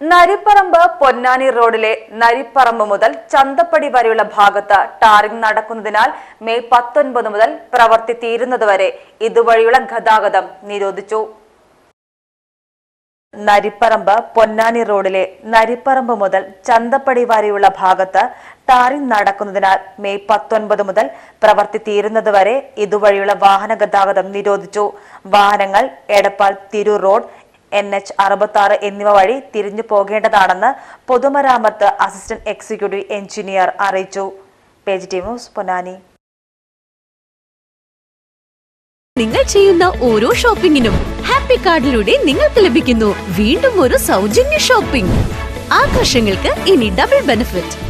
നരിപ്പറമ്പ് പൊന്നാനി റോഡിലെ നരിപ്പറമ്പ് മുതൽ ചന്തപ്പടി വരെയുള്ള ഭാഗത്ത് ടാറിംഗ് നടക്കുന്നതിനാൽ മെയ് പത്തൊൻപത് മുതൽ പ്രവർത്തി തീരുന്നതുവരെ ഇതുവഴിയുള്ള ഗതാഗതം നിരോധിച്ചു. നരിപ്പറമ്പ് പൊന്നാനി റോഡിലെ നരിപ്പറമ്പ് മുതൽ ചന്തപ്പടി വരെയുള്ള ഭാഗത്ത് ടാറിംഗ് നടക്കുന്നതിനാൽ മെയ് പത്തൊൻപത് മുതൽ പ്രവർത്തി തീരുന്നതുവരെ ഇതുവഴിയുള്ള വാഹന ഗതാഗതം നിരോധിച്ചു. വാഹനങ്ങൾ Edappal Tirur road N H അറുപത്തി എന്നിവ വഴി തിരിഞ്ഞു പോകേണ്ടതാണെന്ന് പൊതുമരാമത്ത് അസിസ്റ്റന്റ് എക്സിക്യൂട്ടീവ് എഞ്ചിനീയർ അറിയിച്ചു. Page T Ponnani. നിങ്ങൾ ചെയ്യുന്ന ഓരോ ഷോപ്പിംഗിനും ഹാപ്പി കാർഡിലൂടെ നിങ്ങൾക്ക് ലഭിക്കുന്നു. വീണ്ടും ഒരു സൗജന്യ ഷോപ്പിംഗ്. ആഘോഷങ്ങൾക്ക് ഇനി double benefit.